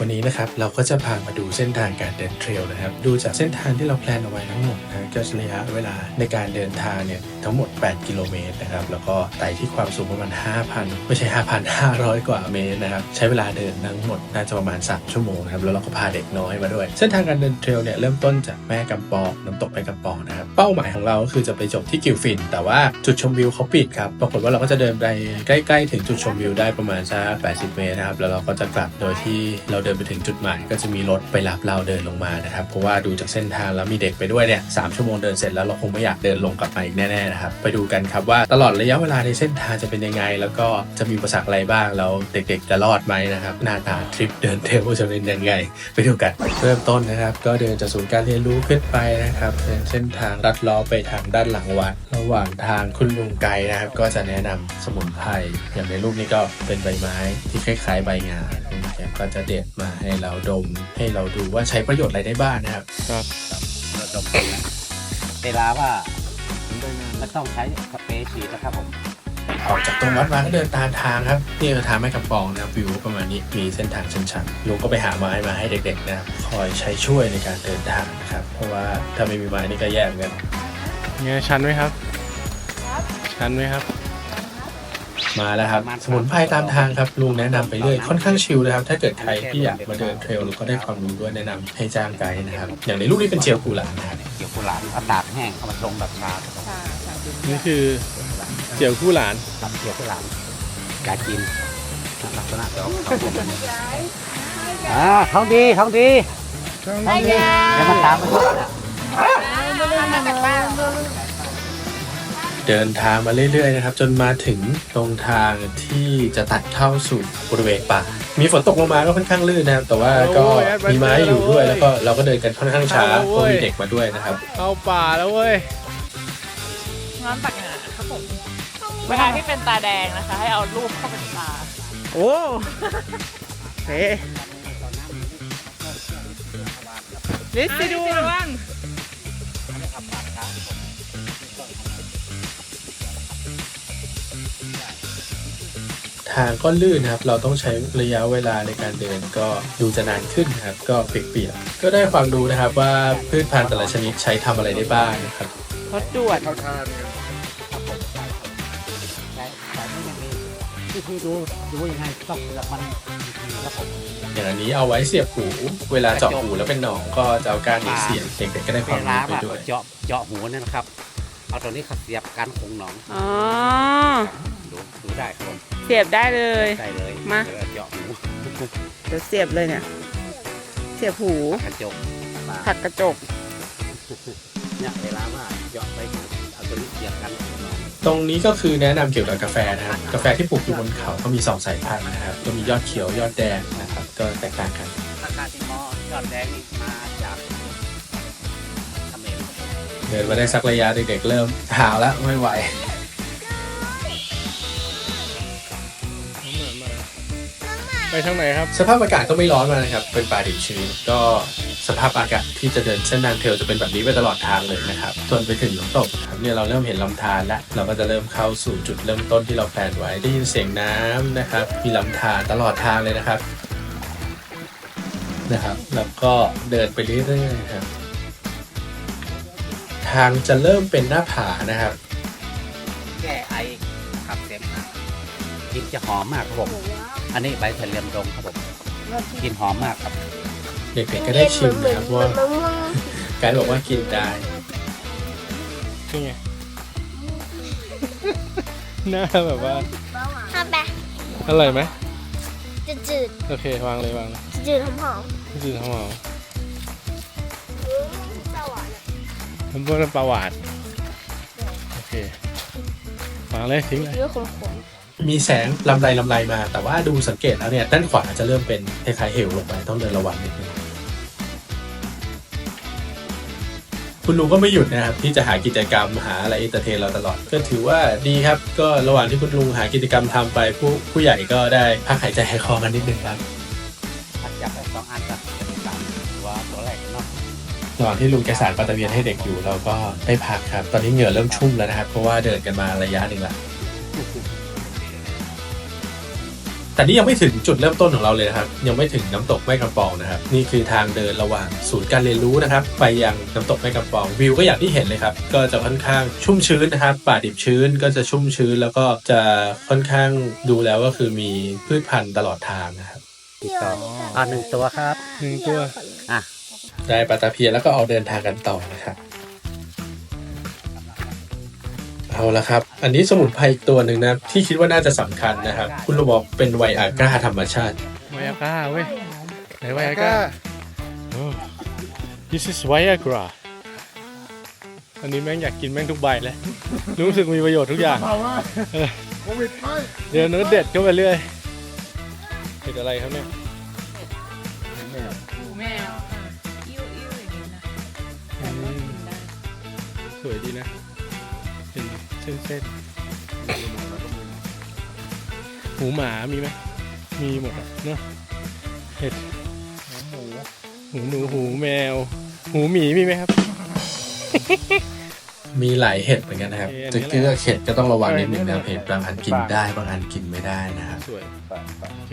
วันนี้นะครับเราก็จะพามาดูเส้นทางการเดินเทรลนะครับ ดูจากเส้นทางที่เราแพลนเอาไว้ทั้งหมดนะก็ระยะเวลาในการเดินทางเนี่ยทั้งหมด 8 กิโลเมตรนะครับ แล้วก็ไต่ที่ความสูงประมาณ 5,000 ไม่ใช่ 5,500 กว่าเมตรนะครับ ใช้เวลาเดินทั้งหมดน่าจะประมาณ 3 ชั่วโมงนะครับ แล้วเราก็พาเด็กน้อยมาด้วย เส้นทางการเดินเทรลเนี่ยเริ่มต้นจากแม่กำปองน้ำตกแม่กำปองนะครับ เป้าหมายของเราก็คือจะไปจบที่กิวฟิน แต่ว่าจุดชมวิวเขาปิดครับ ปรากฏว่าเราก็จะเดินไปใกล้ ๆ ถึงจุดชมวิวได้ประมาณสัก80 เมตรนะครับ แล้วเราก็จะกลับโดยที่เราเดินไปถึงจุดหมายก็จะมีรถไปรับเราเดินลงมานะครับ เพราะว่าดูจากเส้นทางแล้วมีเด็กไปด้วยเนี่ยสามชั่วโมงเดินเสร็จแล้วเราคงไม่อยากเดินลงกลับมาอีกแน่ๆนะครับ ไปดูกันครับว่าตลอดระยะเวลาในเส้นทางจะเป็นยังไง แล้วก็จะมีอุปสรรคอะไรบ้างแล้วเด็กๆจะรอดไหมนะครับหน้าตาทริปเดินเทลจะเป็นยังไงไปดูกันเริ่มต้นนะครับ ก็เดินจากศูนย์การเรียนรู้ขึ้นไปนะครับเส้นทางลัดล้อไปทางด้านหลังวัด ระหว่างทางคุณลุงไกนะครับ ก็จะแนะนำสมุนไพรอย่างในรูปนี้ก็เป็นใบไม้ที่คล้ายๆใบงานะคก็จะเด็ดมาให้เราดมให้เราดูว่าใช้ประโยชน์อะไรได้บ้างนะครับ ครับเราดมกลิ่นนะเวลาว่าไม่ต้องใช้สเปรย์ฉีดนะครับผมออกจากตรงวัดมาก็เดินตามทางครับนี่คือทางแม่กำปองนะครับวิวประมาณนี้มีเส้นทางชันๆลุงก็ไปหาไม้มาให้เด็กๆนะครับคอยใช้ช่วยในการเดินทางนะครับ เพราะว่าถ้าไม่มีไม้นี่ก็แย่เหมือนกันไงชันไหมครับ ชันไหมครับ มาแล้วครับ สมุนไพรตามทางครับลุงแนะนำไปเรื่อยค่อนข้างชิลนะครับ ถ้าเกิดใครที่อยากมาเดินเทรลหรือก็ได้ความรู้ด้วยแนะนำให้จ้างไกด์นะครับ อย่างในรูปนี้เป็นเจลกูหลานนะครับเกี่ยวกุหลาบเอาตากแห้งเอามาลงแบบชาครับผมนี่คือเจียวคู่หลานกับเกี่ยวกุหลาบกากินลักษณะจะออกท้องผมอ่าท้องดีท้องดีท้องดีเดี๋ยวมันตามมาทุก เดินทางมาเรื่อยๆนะครับ จนมาถึงตรงทางที่จะตัดเข้าสู่บริเวณป่า มีฝนตกลงมาก็ค่อนข้างลื่นนะครับ แต่ว่าก็มีไม้อยู่ด้วยแล้วก็เราก็เดินกันค่อนข้างช้าเพราะมีเด็กมาด้วยนะครับ เข้าป่าแล้วเว้ยน้ำตักหงาครับผมเวลาที่เป็นตาแดงนะคะ ให้เอารูปเข้าเป็นตา โอ้เฮ้ลิสซิดูระวัง ทางก็ลื่นนะครับ เราต้องใช้ระยะเวลาในการเดินก็ดูจะนานขึ้นนะครับ ก็เปียกๆ ก็ได้ความรู้นะครับว่าพืชพันธุ์แต่ละชนิดใช้ทำอะไรได้บ้างนะครับ ทดด่วน ที่พี่ดูดูยังไงต้องเลือกมันดีๆครับผมอย่างอันนี้เอาไว้เสียบหู เวลาเจาะหูแล้วเป็นหนองก็จะเอาก้านนี้เสียบเด็กๆก็ได้คเววามลารู้ไปว่าด้วยเจาะเจาะหูเนี่ยนะครับ เอาตัวนี้ขัดเสียบการคงหนองอ๋อ ดูดูได้ครับผมเสียบได้เลย ได้เลยมา เดี๋ยวเจาะหูเดี๋ยวเสียบเลยเนี่ย เสียบหูกระจกมาถักกระจกเนี่ยเวลาว่าเจาะไปหูเอาตัวนี้เสียบกันหนอง ตรงนี้ก็คือแนะนำเกี่ยวกับกาแฟนะครับกาแฟที่ปลูกอยู่บนเขาก็มีสองสายพันธุ์นะครับก็มียอดเขียวยอดแดงนะครับ ก็แตกต่างกันอาการที่มอยอดแดงนี่มาจากทำเองเดินมาได้สักระยะเด็กๆเริ่มหาวแล้วไม่ไหวไปทางไหนครับ สภาพอากาศก็ไม่ร้อนมากนะครับ เป็นป่าดิบชื้นก็ สภาพอากาศที่จะเดินเส้นทางเทรลจะเป็นแบบนี้ไปตลอดทางเลยนะครับจนไปถึงน้ำตกครับเนี่ยเราเริ่มเห็นลำธารแล้วเราก็จะเริ่มเข้าสู่จุดเริ่มต้นที่เราแพลนไว้ได้ยินเสียงน้ำนะครับ มีลำธารตลอดทางเลยนะครับนะครับ แล้วก็เดินไปเรื่อยๆครับ ทางจะเริ่มเป็นหน้าผานะครับ แก้ไอขับเสมหะกลินจะหอมมากครับผม อันนี้ใบทะเลียมดงครับผมกลินหอมมากครับ ด็กๆก็ได้ชิมนะครับว่าการบอกว่ากินได้นี่ไงหน้าแบบว่าเอาไปอร่อยไหมจืดจืดโอเควางเลยวางเลยจืดหอมหอมจืดหอมสวรรค์ๆน้ำพวกน้ำปลาหวานโอเควางเลยทิ้งเลยเรื่องขมขมมีแสงลำไรลำไรมา แต่ว่าดูสังเกตแล้วเนี่ยด้านขวาจะเริ่มเป็นคล้ายๆเหวลงไปต้องเดินระวังนิดนึง คุณลุงก็ไม่หยุดนะครับที่จะหากิจกรรมหาอะไรเอนเตอร์เทนเราตลอด ก็ถือว่าดีครับก็ระหว่างที่คุณลุงหากิจกรรมทำไปผู้ผู้ใหญ่ก็ได้พักหายใจหายคอกันนิดนึงครับถ้าจับไปสองอันกับสามตัวตัวแรกเนาะระหว่างที่ลุงแกสารปลาตะเวียนให้เด็กอยู่เราก็ได้พักครับ ตอนนี้เหงื่อเริ่มชุ่มแล้วนะครับเพราะว่าเดินกันมาระยะหนึ่งละ แต่นี่ยังไม่ถึงจุดเริ่มต้นของเราเลยนะครับ ยังไม่ถึงน้ำตกแม่กำปองนะครับ นี่คือทางเดินระหว่างศูนย์การเรียนรู้นะครับ ไปยังน้ำตกแม่กำปองวิวก็อย่างที่เห็นเลยครับ ก็จะค่อนข้างชุ่มชื้นนะครับ ป่าดิบชื้นก็จะชุ่มชื้น แล้วก็จะค่อนข้างดูแล้วก็คือมีพืชพันธุ์ตลอดทางนะครับสองอ่าหนึ่งตัวครับหนึ่งตัว อะ ได้ปลาตะเพียนแล้วก็ออกเดินทางกันต่อนะครับ เอาละครับ อันนี้สมุนไพรอีกตัวหนึ่งนะที่คิดว่าน่าจะสำคัญนะครับ คุณลุงบอกเป็นไวอาก้าธรรมชาติไวอาก้าเว้ยไหนไวอาก้าโอ้ this is Viagra อันนี้แม่งอยากกินแม่งทุกใบเลย รู้สึกมีประโยชน์ทุกอย่างเออเดี๋ยวเนื้อเด็ดเข้าไปเรื่อยเห็ดอะไรครับเนี่ยหูแมวค่ะอิ่วอิ่วอย่างนี้นะอืมสวยดีนะเป็นเส้นเส้นๆหูหมามีไหมมีหมดอะเนาะเห็ดหูหนูหูแมว หูหมีมีไหมครับ มีหลายเห็ดเหมือนกันนะครับโอเคอันจะนี้เลือกแหละเห็ดก็ต้องระวังนิดนึงนะครับเห็ดบางอันกินได้บางอันกินไม่ได้นะครับสวยโอเค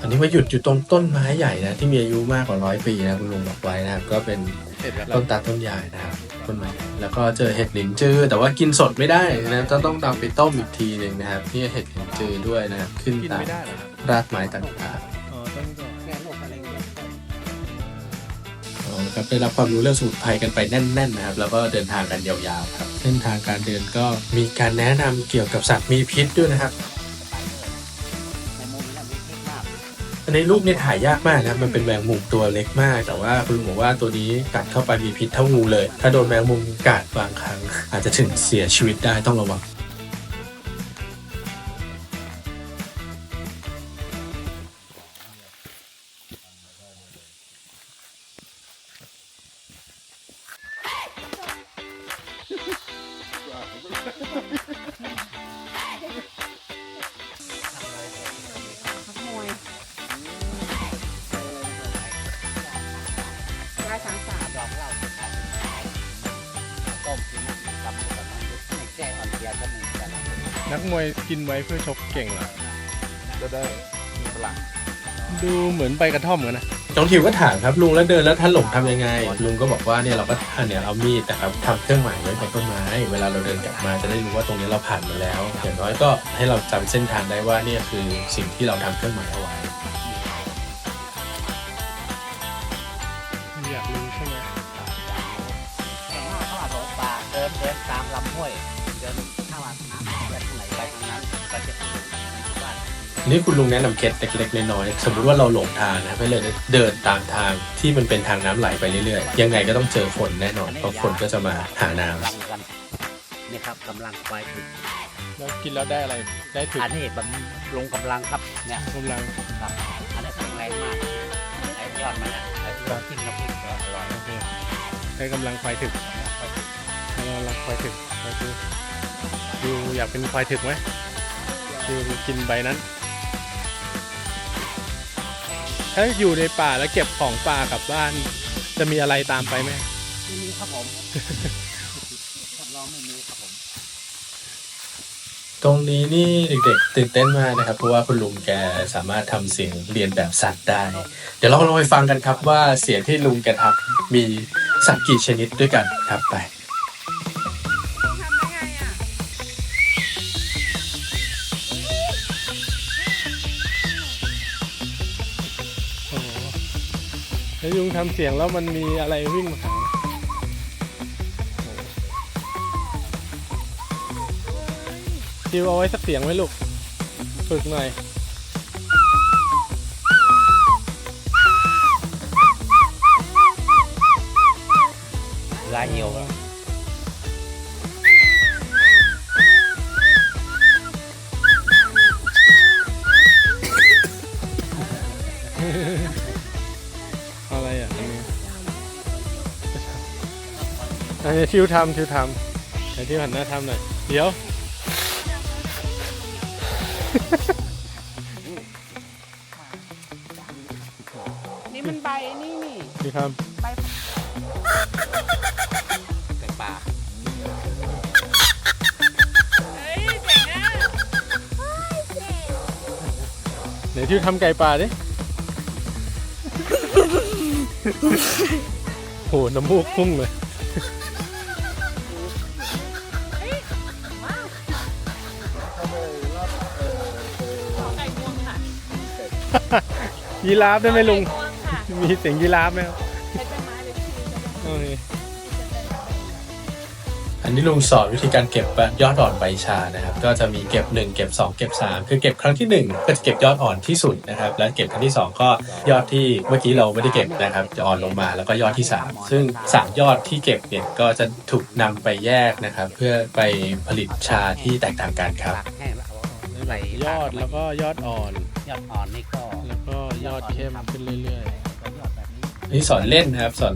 อันนี้มาหยุดอยู่ตรงต้นไม้ใหญ่นะที่มีอายุมากกว่าร้อยปีนะคุณลุงบอกไว้นะครับก็เป็น เห็ดอะไรต้นตาลต้นยายนะครับต้นไม้ใหญ่แล้วก็เจอเห็ดหลินจือ แต่ว่ากินสดไม่ได้นะต้องต้องนำไปต้มอีกทีหนึ่งนะครับนี่เห็ดหลินจือด้วยนะครับขึ้นกินตามไม่ได้เหรอครับรากไม้ต่างอ๋อต้องก่อนๆเอาละครับได้รับความรู้เรื่องสมุนไพรกันไปแน่น ๆ นะครับ แล้วก็เดินทางกันยาวๆครับเส้นทางการเดินก็มีการแนะนำเกี่ยวกับสัตว์มีพิษด้วยนะครับ อันรูปนี่ถ่ายยากมากนะมันเป็นแมงมุมตัวเล็กมาก แต่ว่าคุณลุงบอกว่าตัวนี้กัดเข้าไปมีพิษเท่างูเลย ถ้าโดนแมงมุมกัดบางครั้ง อาจจะถึงเสียชีวิตได้ต้องระวัง นักมวยกินไว้เพื่อชกเก่งเหรอก็ได้มีพลังดูเหมือนใบกระท่อมกันนะน้องทิวก็ถามครับลุงแล้วเดินแล้วท่านหลงทำยังไง ลุงก็บอกว่าเนี่ยเราก็อันเนี่ยเอามีดนะครับทำเครื่องหมายไว้บนต้นไม้ เวลาเราเดินกลับมาจะได้รู้ว่าตรงนี้เราผ่านมาแล้วอย่างน้อยก็ให้เราจำเส้นทางได้ว่าเนี่ยคือสิ่งที่เราทำเครื่องหมายเอาไว้อยากรู้ใช่ไหมส่วนมากเขาอาจหลงป่าเดินเดินตามลำห้วย นั้นก็จะถึงบ้านอันนี้คุณลุงแนะนำเคล็ดเล็กๆน้อยๆสมมุติว่าเราหลงทางนะให้เลยเดินตามทางที่มันเป็นทางน้ำไหลไปเรื่อยๆ ยังไงก็ต้องเจอคนแน่นอน เพราะคนก็จะมาหาน้ำกำลังกันนี่ครับกำลังควายถึงแล้วกินแล้วได้อะไร ได้ถึงอันนี้แบบลงกำลังครับเนี่ยกำลังครับอันนี้แข็งแรงมากไอ้ยอดมันเนี่ยไอ้ยอดทิ้งน้ำพริกก็อร่อยโอเคได้กำลังควายถึกกำลังควายถึกควายถึกดูอยากเป็นควายถึกไหม ดูกินใบนั้น ถ้าอยู่ในป่าแล้วเก็บของป่ากลับบ้าน จะมีอะไรตามไปไหมไม่มีครับผมรับรองไม่มีครับผม ตรงนี้นี่เด็กๆตื่นเต้นมากนะครับ เพราะว่าคุณลุงแกสามารถทำเสียงเรียนแบบสัตว์ได้ เดี๋ยวเราลองไปฟังกันครับว่าเสียงที่ลุงแกทำมีสัตว์กี่ชนิดด้วยกันครับไป แล้วยุงทำเสียงแล้วมันมีอะไรวิ่งมาหาจิวเอาไว้สักเสียงไหมลูก ฝึกหน่อยลาย อันนี้ทิวทำทิวทำไหนทิวหันหน้าทำหน่อย เดี๋ยว นี่มันใบนี่นี่ทิวทใบแตงป่าเฮ้เจ๋ไหนทิวทำไก่ป่าดิ โหน้ำมูกพุ่งเลย ยีราฟได้ไหมลุงไก่งวงค่ะมีเสียงยีราฟไหมครับใช้ต้นไม้เลยที่จะโอเคอันนี้ลุงสอนวิธีการเก็บยอดอ่อนใบชานะครับ ก็จะมีเก็บ 1 เก็บ 2 เก็บ 3 คือเก็บครั้งที่ 1 ก็จะเก็บยอดอ่อนที่สุดนะครับ แล้วเก็บครั้งที่ 2 ก็ยอดที่เมื่อกี้เราไม่ได้เก็บนะครับจะอ่อนลงมาแล้วก็ยอดที่ 3 ซึ่ง 3 ยอดที่เก็บเนี่ยก็จะถูกนำไปแยกนะครับ เพื่อไปผลิตชาที่แตกต่างกันครับปากแห้งแล้วเอาใส่ยอดแล้วก็ยอดอ่อน ยอดอ่อนนี่ก็แล้วก็ ยอดเข้มขึ้นเรื่อยยอดแบบนี้นี่สอนเล่นนะครับ สอน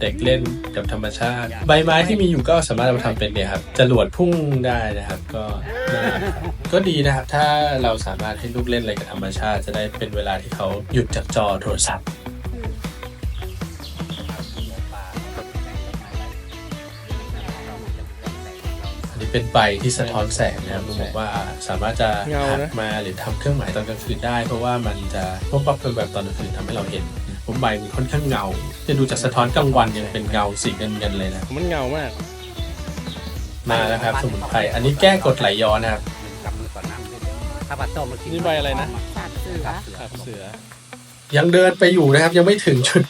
เด็กเล่นกับธรรมชาติ ใบไม้ที่มีอยู่ก็สามารถเอามาทำเป็นเนี่ยครับจรวดพุ่งได้นะครับ ก็น่ารักครับก็ดีนะครับ ถ้าเราสามารถให้ลูกเล่นอะไรกับธรรมชาติ จะได้เป็นเวลาที่เขาหยุดจากจอโทรศัพท์ เป็นใบที่สะท้อนแสงนะครับลุงบอกว่าสามารถจะหักมาหรือทำเครื่องหมายตอนกลางคืนได้ เพราะว่ามันจะพบปับเป็นแบบตอนกลางคืนทำให้เราเห็น ผมใบมันค่อนข้างเงา จะดูจากสะท้อนกลางวันยังเป็นเงาสีเงินเงินๆเลยนะๆมันเงามาก มาแล้วครับ สมุนไพรอันนี้แก้กรดไหลย้อนนะครับกำมือก่อนน้ำนิดเดียวถ้าปลาต้มมันกินนี่ใบอะไรนะสาดเสือขับเสือ ยังเดินไปอยู่นะครับ ยังไม่ถึงจุด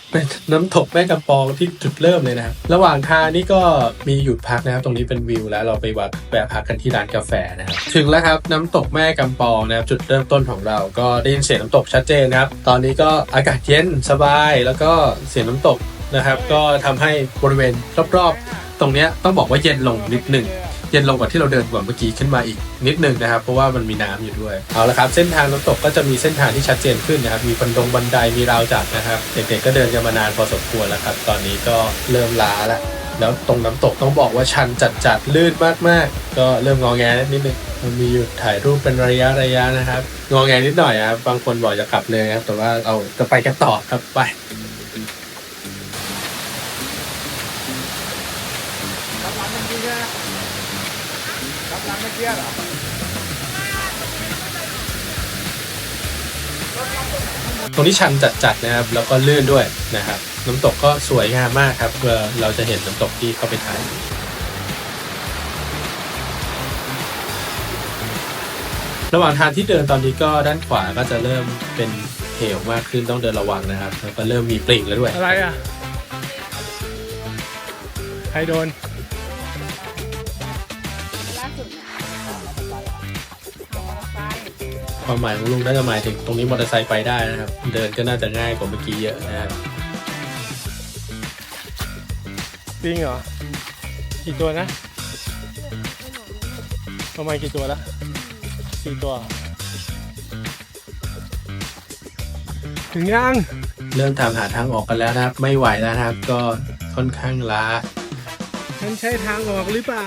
น้ำตกแม่กำปองที่จุดเริ่มเลยนะครับระหว่างทางนี่ก็มีหยุดพักนะครับ ตรงนี้เป็นวิวแล้วเราไปวัดแวะพักกันที่ร้านกาแฟนะครับถึงแล้วครับน้ำตกแม่กำปองนะครับจุดเริ่มต้นของเราก็ได้ยินเสียงน้ำตกชัดเจนนะครับ ตอนนี้ก็อากาศเย็นสบายแล้วก็เสียงน้ำตกนะครับ ก็ทำให้บริเวณรอบๆ ตรงนี้ต้องบอกว่าเย็นลงนิดหนึ่ง ย็นลงกว่าที่เราเดินกว่าเมื่อกี้ขึ้นมาอีกนิดนึงนะครับ เพราะว่ามันมีน้ำอยู่ด้วยเอาละครับ เส้นทางน้ำตกก็จะมีเส้นทางที่ชัดเจนขึ้นนะครับ มีบันดงบันไดมีราวจับนะครับ เด็กๆก็เดินกันมานานพอสมควรแล้วครับ ตอนนี้ก็เริ่มล้าแล้วแล้วตรงน้ำตกต้องบอกว่าชันจัดๆลื่นมากๆ ก็เริ่มงอแงนิดนึงมันมีหยุดถ่ายรูปเป็นระยะระยะนะครับ งอแงนิดหน่อยครับบางคนบอกจะกลับเลยครับแต่ว่าเราจะไปกันต่อครับไป ตรงนี้ชันจัดๆนะครับ แล้วก็ลื่นด้วยนะครับ น้ำตกก็สวยงามมากครับเพื่อเราจะเห็นน้ำตกที่เข้าไปถ่ายระหว่างทางที่เดินตอนนี้ก็ด้านขวาก็จะเริ่มเป็นเหวมากขึ้นต้องเดินระวังนะครับ แล้วก็เริ่มมีปลิ่งแล้วด้วย อะไรอะ ใครโดน ความหมายของลุงน่าจะหมายถึงตรงนี้มอเตอร์ไซค์ไปได้นะครับ เดินก็น่าจะง่ายกว่าเมื่อกี้เยอะนะครับจริงเหรอกี่ตัวนะประมาณกี่ตัวละสี่ตัวเหรอถึงยังเริ่มทำหาทางออกกันแล้วนะครับ ไม่ไหวแล้วนะครับ ก็ค่อนข้างล้าฉันใช้ทางออกหรือเปล่า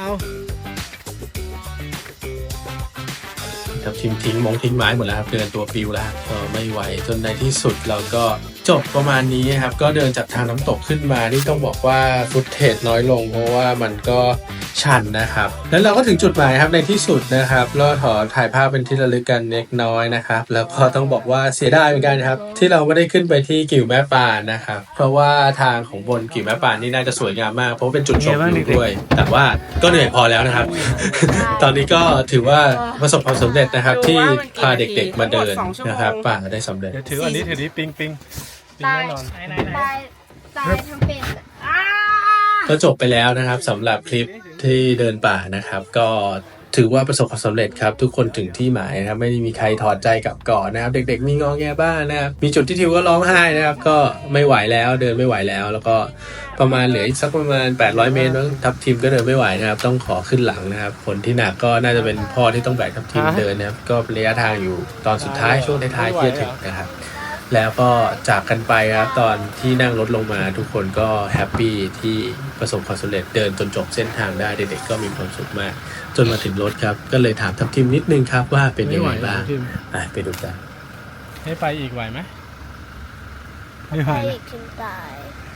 ครับทิ้งทิ้งมงทิ้งไม้หมดแล้วครับเดินตัวปิวแล้วก็ไม่ไหวจนในที่สุดเราก็จบประมาณนี้ครับก็เดินจากทางน้ำตกขึ้นมานี่ต้องบอกว่าฟุตเทจน้อยลง เพราะว่ามันก็ ชันนะครับ แล้วเราก็ถึงจุดหมายครับในที่สุดนะครับแล้วขอถ่ายภาพเป็นที่ระลึกกันเล็กน้อยนะครับ แล้วก็ต้องบอกว่าเสียดายเหมือนกันครับ ที่เราไม่ได้ขึ้นไปที่กิ่วแม่ปานนะครับ เพราะว่าทางของบนกิ่วแม่ปานนี่น่าจะสวยงามมากเพราะเป็นจุดชมวิวด้วย แต่ว่าก็เหนื่อยพอแล้วนะครับ ตอนนี้ก็ถือว่าประสบความสำเร็จนะครับ ที่พาเด็กๆมาเดินนะครับป่าได้สำเร็จเดี๋ยวถืออันนี้ถือนี้ปิงปิงปิงแน่นอนไหนไหนไหนตายตายทั้งเป็นอะ ก็จบไปแล้วนะครับสำหรับคลิปที่เดินป่านะครับ ก็ถือว่าประสบความสำเร็จครับ ทุกคนถึงที่หมายนะครับ ไม่ได้มีใครถอดใจกลับก่อนนะครับ เด็ก ๆ มีงอแงบ้างนะครับ มีจุดที่ทิวก็ร้องไห้นะครับ ก็ไม่ไหวแล้วเดินไม่ไหวแล้ว แล้วก็ประมาณเหลืออีกสักประมาณ 800 เมตรมั้งทับทีมก็เดินไม่ไหวนะครับ ต้องขอขึ้นหลังนะครับคนที่หนักก็น่าจะเป็นพ่อที่ต้องแบกทับทีมเดินนะครับก็ระยะทางอยู่ตอนสุดท้ายช่วงท้ายๆที่จะถึงนะครับ แล้วก็จากกันไปครับตอนที่นั่งรถลงมาทุกคนก็แฮปปี้ที่ประสบความสำเร็จเดินจนจบเส้นทางได้เด็กๆก็มีความสุขมาก จนมาถึงรถครับ ก็เลยถามทัพทีมนิดนึงครับว่าเป็นยังไงบ้างม่หวนะทีมไปไปดูกันให้ไปอีกไหวไหมไม่ไหวไปนะอีกถึงตายฮ